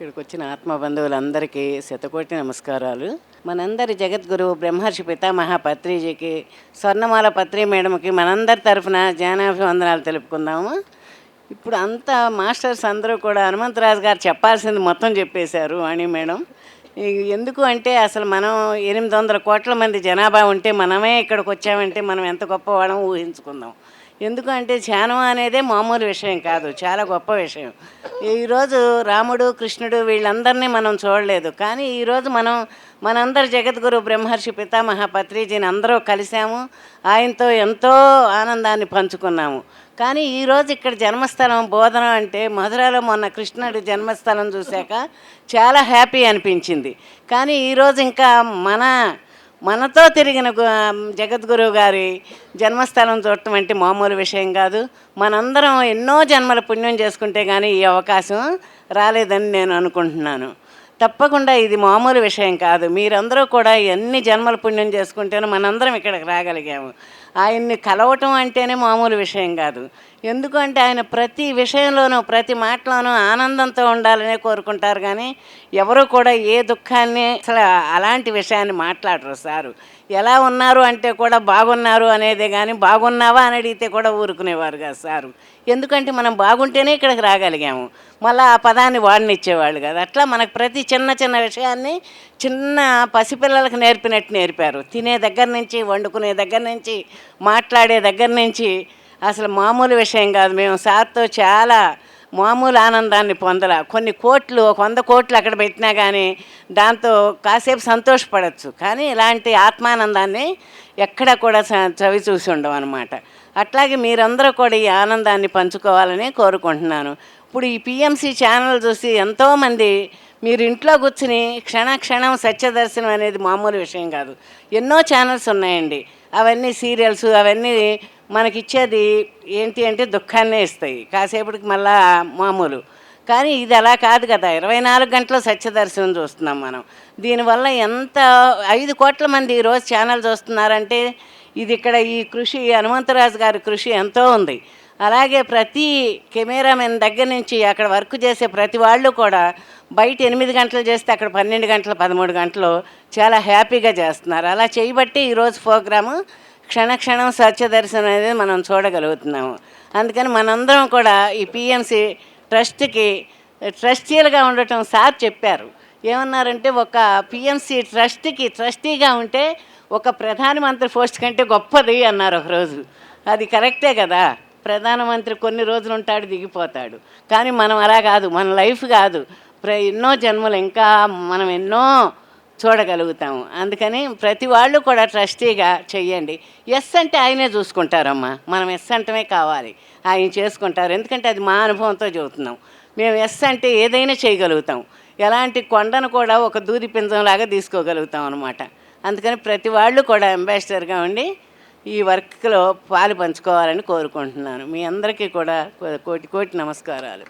ఇక్కడికి వచ్చిన ఆత్మ బంధువులందరికీ శతకోటి నమస్కారాలు. మనందరి జగద్గురువు బ్రహ్మర్షి పితామహ పత్రిజీకి స్వర్ణమాల పత్రి మేడంకి మనందరి తరఫున జ్ఞానాభివందనాలు తెలుపుకుందాము. ఇప్పుడు అంతా మాస్టర్స్ అందరూ కూడా హనుమంతరాజు గారు చెప్పాల్సింది మొత్తం చెప్పేశారు వాణి మేడం. ఎందుకు అంటే అసలు మనం ఎనిమిది వందల కోట్ల మంది జనాభా ఉంటే మనమే ఇక్కడికి వచ్చామంటే మనం ఎంత గొప్పవాళ్ళం ఊహించుకుందాం. ఎందుకంటే ధ్యానం అనేదే మామూలు విషయం కాదు చాలా గొప్ప విషయం. ఈరోజు రాముడు కృష్ణుడు వీళ్ళందరినీ మనం చూడలేదు. కానీ ఈరోజు మనం మనందరు జగద్గురు బ్రహ్మర్షి పితామహ పత్రిజీని అందరూ కలిసాము ఆయనతో ఎంతో ఆనందాన్ని పంచుకున్నాము. కానీ ఈరోజు ఇక్కడ జన్మస్థలం బోధన అంటే మధురలో మొన్న కృష్ణుడి జన్మస్థలం చూశాక చాలా హ్యాపీ అనిపించింది. కానీ ఈరోజు ఇంకా మన మనతో తిరిగిన గు- జగద్గురు గారి జన్మస్థలం చూడటం అంటే మామూలు విషయం కాదు. మనందరం ఎన్నో జన్మల పుణ్యం చేసుకుంటే కానీ ఈ అవకాశం రాలేదని నేను అనుకుంటున్నాను. తప్పకుండా ఇది మామూలు విషయం కాదు. మీరందరూ కూడా ఎన్ని జన్మల పుణ్యం చేసుకుంటేనే మనందరం ఇక్కడికి రాగలిగాము. ఆయన్ని కలవటం అంటేనే మామూలు విషయం కాదు. ఎందుకంటే ఆయన ప్రతి విషయంలోనూ ప్రతి మాటలోనూ ఆనందంతో ఉండాలనే కోరుకుంటారు కానీ ఎవరు కూడా ఏ దుఃఖాన్ని అసలు అలాంటి విషయాన్ని మాట్లాడరు సారు. ఎలా ఉన్నారు అంటే కూడా బాగున్నారు అనేదే కానీ బాగున్నావా అని అడిగితే కూడా ఊరుకునేవారు కదా సారు. ఎందుకంటే మనం బాగుంటేనే ఇక్కడికి రాగలిగాము. మళ్ళీ ఆ పదాన్ని వాడినిచ్చేవాళ్ళు కదా. అట్లా మనకు ప్రతి చిన్న చిన్న విషయాన్ని చిన్న పసిపిల్లలకు నేర్పినట్టు నేర్పారు. తినే దగ్గర నుంచి వండుకునే దగ్గర నుంచి మాట్లాడే దగ్గర నుంచి అసలు మామూలు విషయం కాదు. మేము సార్తో చాలా మామూలు ఆనందాన్ని పొందల. కొన్ని కోట్లు ఒక వంద కోట్లు అక్కడ పెట్టినా కానీ దాంతో కాసేపు సంతోషపడచ్చు. కానీ ఇలాంటి ఆత్మానందాన్ని ఎక్కడ కూడా చ- చవి చూసి ఉండవు అనమాట అట్లాగే మీరందరూ కూడా ఈ ఆనందాన్ని పంచుకోవాలని కోరుకుంటున్నాను. ఇప్పుడు ఈ పిఎంసి ఛానల్ చూసి ఎంతోమంది మీరు ఇంట్లో కూర్చుని క్షణ క్షణం సత్యదర్శనం అనేది మామూలు విషయం కాదు. ఎన్నో ఛానల్స్ ఉన్నాయండి. అవన్నీ సీరియల్స్ అవన్నీ మనకిచ్చేది ఏంటి అంటే దుఃఖాన్నే ఇస్తాయి. కాసేపటికి మళ్ళా మామూలు. కానీ ఇది అలా కాదు కదా. ఇరవై నాలుగు గంటలు సత్యదర్శనం చూస్తున్నాం మనం. దీనివల్ల ఎంత ఐదు కోట్ల మంది ఈరోజు ఛానల్ చూస్తున్నారంటే ఇది ఇక్కడ ఈ కృషి హనుమంతరాజు గారి కృషి ఎంతో ఉంది. అలాగే ప్రతి కెమెరామెన్ దగ్గర నుంచి అక్కడ వర్క్ చేసే ప్రతి వాళ్ళు కూడా బయట ఎనిమిది గంటలు చేస్తే అక్కడ పన్నెండు గంటలు పదమూడు గంటలు చాలా హ్యాపీగా చేస్తున్నారు. అలా చేయబట్టి ఈరోజు ప్రోగ్రాము క్షణ క్షణం అనేది మనం చూడగలుగుతున్నాము. అందుకని మనందరం కూడా ఈ పిఎంసి ట్రస్ట్కి ట్రస్టీలుగా ఉండటం సార్ చెప్పారు. ఏమన్నారంటే ఒక పిఎంసి ట్రస్ట్కి ట్రస్టీగా ఉంటే ఒక ప్రధానమంత్రి పోస్ట్ కంటే గొప్పది అన్నారు ఒకరోజు. అది కరెక్టే కదా? ప్రధానమంత్రి కొన్ని రోజులు ఉంటాడు దిగిపోతాడు. కానీ మనం అలా కాదు మన లైఫ్ కాదు. ప్ర ఎన్నో జన్మలు ఇంకా మనం ఎన్నో చూడగలుగుతాము అందుకని ప్రతి వాళ్ళు కూడా ట్రస్టీగా చెయ్యండి. ఎస్ అంటే ఆయనే చూసుకుంటారమ్మా. మనం ఎస్ అంటమే కావాలి. ఆయన చేసుకుంటారు. ఎందుకంటే అది మా అనుభవంతో చెబుతున్నాం. మేము ఎస్ అంటే ఏదైనా చేయగలుగుతాం. ఎలాంటి కొండను కూడా ఒక దూది పింజంలాగా తీసుకోగలుగుతాం అనమాట అందుకని ప్రతి వాళ్ళు కూడా అంబాసిడర్గా ఉండి ఈ వర్క్లో పాలు పంచుకోవాలని కోరుకుంటున్నాను. మీ అందరికీ కూడా కోటి కోటి నమస్కారాలు.